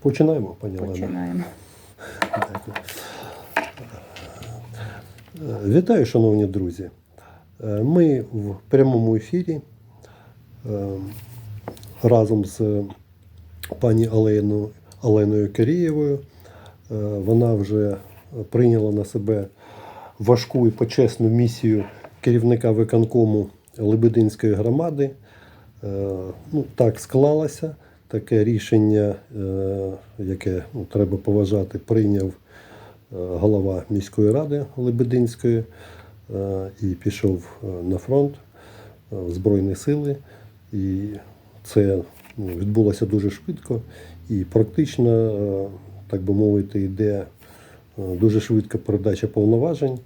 Починаємо, пані Олена. Починаємо. Дякую. Е, Вітаю, шановні друзі. Е, Ми в прямому ефірі е, разом з пані Оленою, Оленою Кирієвою. Вона вже прийняла на себе важку і почесну місію керівника виконкому Лебединської громади. Ну, так склалося. Таке рішення, е, яке ну, треба поважати, прийняв е, голова міської ради Лебединської е, і пішов на фронт в Збройні сили. І це ну, відбулося дуже швидко і практично, так би мовити, йде дуже швидка передача повноважень.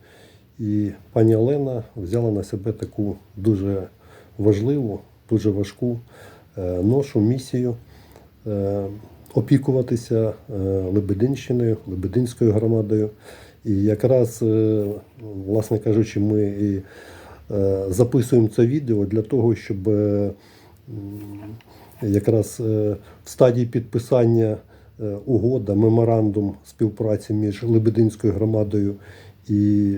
І пані Олена взяла на себе таку дуже важливу, дуже важку ношу, місію опікуватися е, Лебединщиною, Лебединською громадою. І якраз, е, власне кажучи, ми і е, записуємо це відео для того, щоб е, якраз е, в стадії підписання е, угода, меморандум співпраці між Лебединською громадою і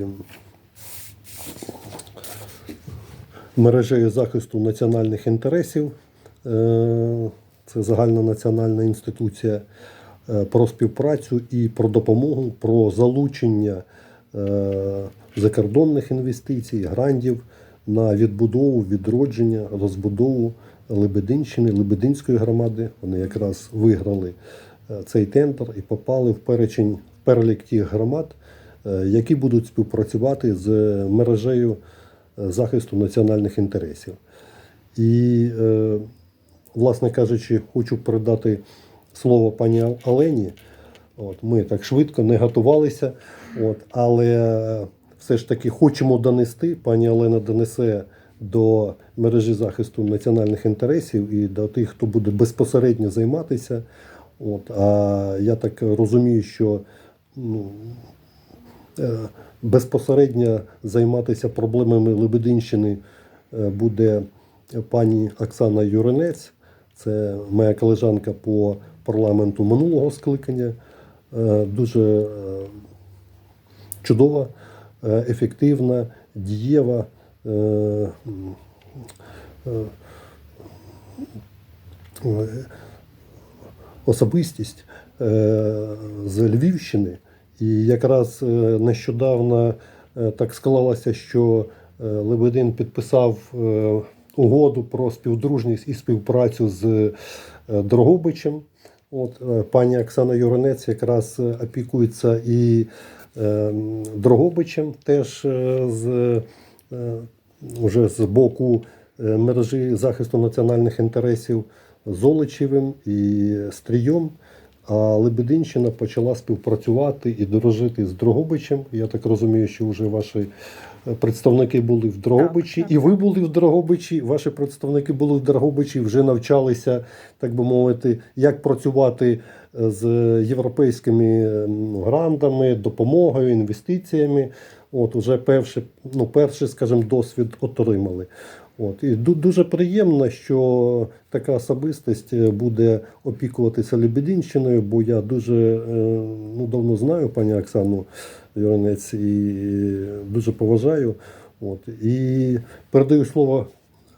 мережею захисту національних інтересів. Це загальнонаціональна інституція е, про співпрацю і про допомогу, про залучення е, закордонних інвестицій, грантів на відбудову, відродження, розбудову Лебединщини, Лебединської громади. Вони якраз виграли е, цей тендер і попали в перечень в перелік тих громад, які будуть співпрацювати з мережею захисту національних інтересів. І, власне кажучи, хочу передати слово пані Олені. От, ми так швидко не готувалися, от, але все ж таки хочемо донести. Пані Олена донесе до мережі захисту національних інтересів і до тих, хто буде безпосередньо займатися. От, а я так розумію, що ну, е, безпосередньо займатися проблемами Лебединщини е, буде пані Оксана Юринець. Це моя колежанка по парламенту минулого скликання. Е, Дуже е, чудова, е, ефективна, дієва. особистість з Львівщини. І якраз нещодавно так склалося, що Лебедин підписав угоду про співдружність і співпрацю з е, Дрогобичем. От е, пані Оксана Юринець якраз е, опікується і Дрогобичем, теж з уже з боку мережі захисту національних інтересів Золочевим і Стрійом. А Лебединщина почала співпрацювати і дорожити з Дрогобичем. Я так розумію, що вже ваші представники були в Дрогобичі, Так, так. і ви були в Дрогобичі. Ваші представники були в Дрогобичі, вже навчалися, так би мовити, як працювати е, з європейськими е, ну, грантами, допомогою, інвестиціями. От уже перший, ну, перший, скажімо, досвід отримали. От. І дуже приємно, що така особистість е, буде опікуватися Лебединщиною, бо я дуже е, ну, давно знаю пані Оксану Юринець і дуже поважаю. От. І передаю слово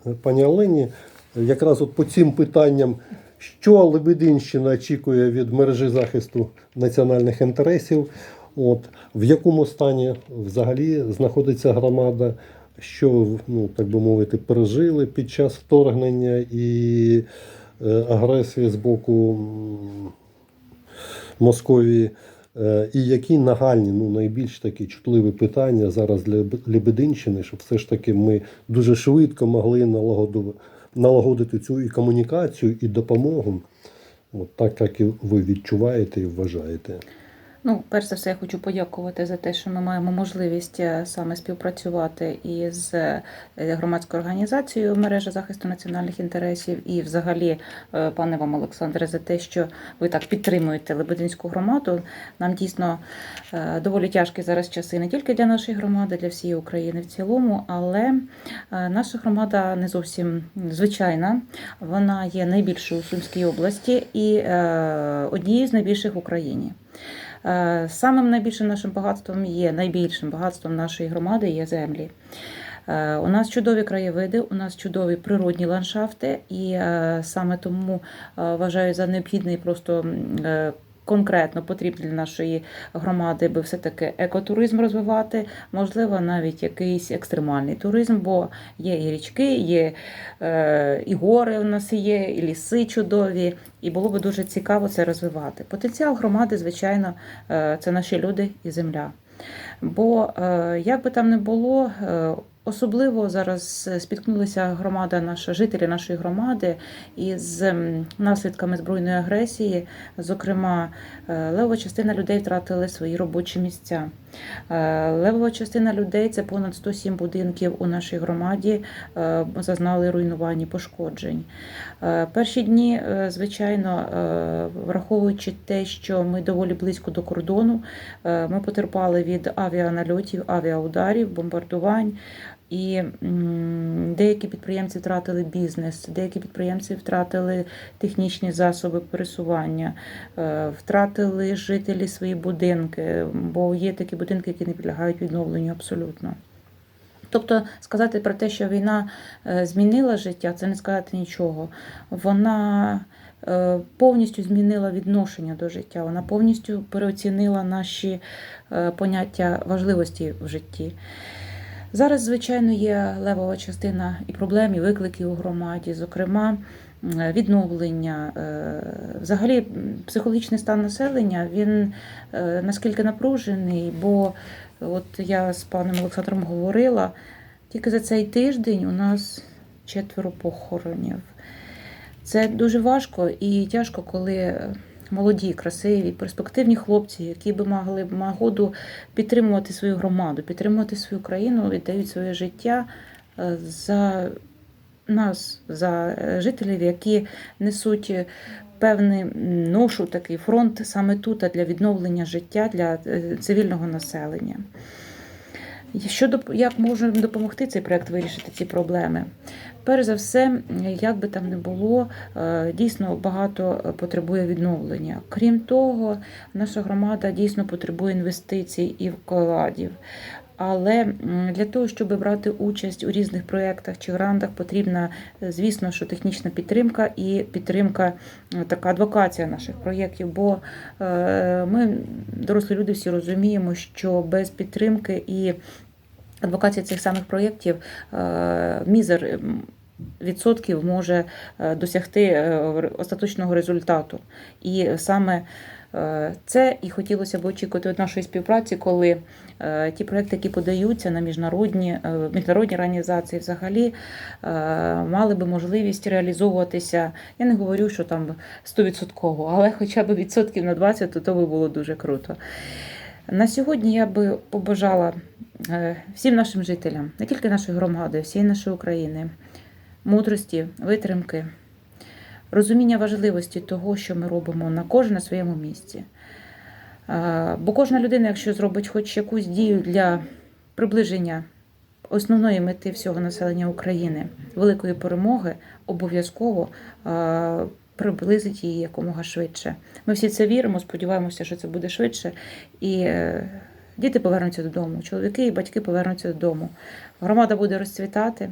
е, пані Олені. Якраз от по цим питанням, що Лебединщина очікує від мережі захисту національних інтересів, от. В якому стані взагалі знаходиться громада, що ну так би мовити, пережили під час вторгнення і е, агресії з боку Московії. Е, І які нагальні, ну найбільш такі чутливі питання зараз для Леб- Лебединщини, щоб все ж таки ми дуже швидко могли налагодити цю і комунікацію, і допомогу, от так як і ви відчуваєте і вважаєте. Ну, перш за все, я хочу подякувати за те, що ми маємо можливість е, саме співпрацювати із е, громадською організацією мережа захисту національних інтересів, і взагалі, е, пане вам Олександре, за те, що ви так підтримуєте Лебединську громаду. Нам дійсно доволі тяжкі зараз часи не тільки для нашої громади, для всієї України в цілому. Але наша громада не зовсім звичайна. Вона є найбільшою у Сумській області і однією з найбільших в Україні. Е, Самим найбільшим нашим багатством є найбільшим багатством нашої громади є землі. Е, У нас чудові краєвиди, у нас чудові природні ландшафти, і е, саме тому вважаю за необхідний просто конкретно потрібно для нашої громади, би все-таки екотуризм розвивати, можливо, навіть якийсь екстремальний туризм, бо є і річки, є е, і гори у нас є, і ліси чудові, і було би дуже цікаво це розвивати. Потенціал громади, звичайно, е, це наші люди і земля. Бо е, як би там не було, особливо зараз спіткнулися громада, наша жителі нашої громади із наслідками збройної агресії. Зокрема, лева частина людей втратили свої робочі місця. Е, Левова частина людей це понад 107 будинків у нашій громаді е, зазнали руйнувань пошкоджень. Е, Перші дні, звичайно, враховуючи те, що ми доволі близько до кордону, ми потерпали від авіанальотів, авіаударів, бомбардувань. І деякі підприємці втратили бізнес, деякі підприємці втратили технічні засоби пересування, е, втратили жителі свої будинки, бо є такі будинки, які не підлягають відновленню абсолютно. Тобто сказати про те, що війна е, змінила життя, це не сказати нічого. Вона е, повністю змінила відношення до життя, вона повністю переоцінила наші поняття важливості в житті. Зараз, звичайно, є левова частина і проблем, і викликів у громаді, зокрема, відновлення. Е, Взагалі, психологічний стан населення він е, наскільки напружений, бо от я з паном Олександром говорила, тільки за цей тиждень у нас четверо похоронів. Це дуже важко і тяжко, коли молоді, красиві, перспективні хлопці, які би могли нагоду підтримувати свою громаду, підтримувати свою країну, віддають своє життя е, за нас, за е, жителів, які несуть певний ношу, такий фронт саме тут для відновлення життя для е, цивільного населення. Що доп- як можемо допомогти цей проект вирішити ці проблеми? Перш за все, як би там не було, е, дійсно багато е, потребує відновлення. Крім того, наша громада дійсно потребує інвестицій і вкладів. Але для того, щоб брати участь у різних проєктах чи грантах, потрібна, е, звісно, що технічна підтримка і підтримка, е, така адвокація наших проєктів. Бо е, ми, дорослі люди, всі розуміємо, що без підтримки і адвокації цих самих проєктів мізер відсотків може досягти остаточного результату. І саме це і хотілося б очікувати від нашої співпраці, коли е, ті проекти, які подаються на міжнародні, е, міжнародні організації, взагалі е, мали би можливість реалізовуватися. Я не говорю, що там 100%, але хоча б відсотків на 20, то, то би було дуже круто. На сьогодні я би побажала е, всім нашим жителям, не тільки нашої громади, всієї нашої України, мудрості, витримки, розуміння важливості того, що ми робимо на кожен на своєму місці. Бо кожна людина, якщо зробить хоч якусь дію для приближення основної мети всього населення України, великої перемоги, обов'язково приблизить її якомога швидше. Ми всі це віримо, сподіваємося, що це буде швидше. І е, діти повернуться додому, чоловіки і батьки повернуться додому. Громада буде розцвітати,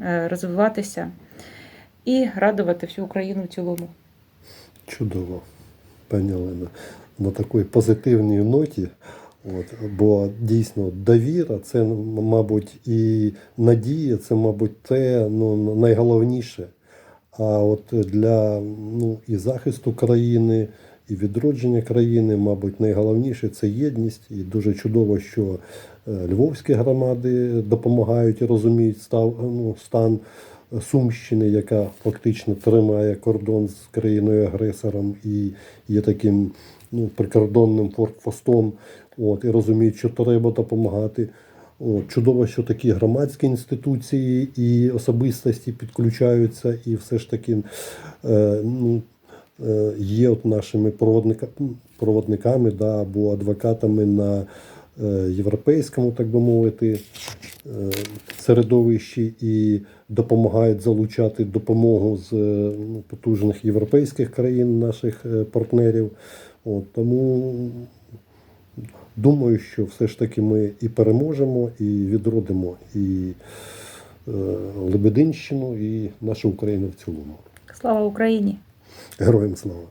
е, розвиватися і радувати всю Україну в цілому. Чудово, пані Олена. На такій позитивній ноті. От, бо дійсно довіра це, мабуть, і надія, це, мабуть, те ну, найголовніше. А от для ну, і захисту країни, і відродження країни, мабуть, найголовніше це єдність. І дуже чудово, що е, львовські громади допомагають і розуміють став, ну, стан Сумщини, яка фактично тримає кордон з країною агресором і є таким ну, прикордонним форпостом, от, і розуміють, що треба допомагати. От, чудово, що такі громадські інституції і особистості підключаються, і все ж таки е, ну, е, є от нашими проводника, проводниками да, або адвокатами на е, європейському, так би мовити, е, середовищі і допомагають залучати допомогу з е, ну, потужних європейських країн, наших е, партнерів. От, тому думаю, що все ж таки ми і переможемо, і відродимо і е, Лебединщину, і нашу Україну в цілому. Слава Україні! Героям слава!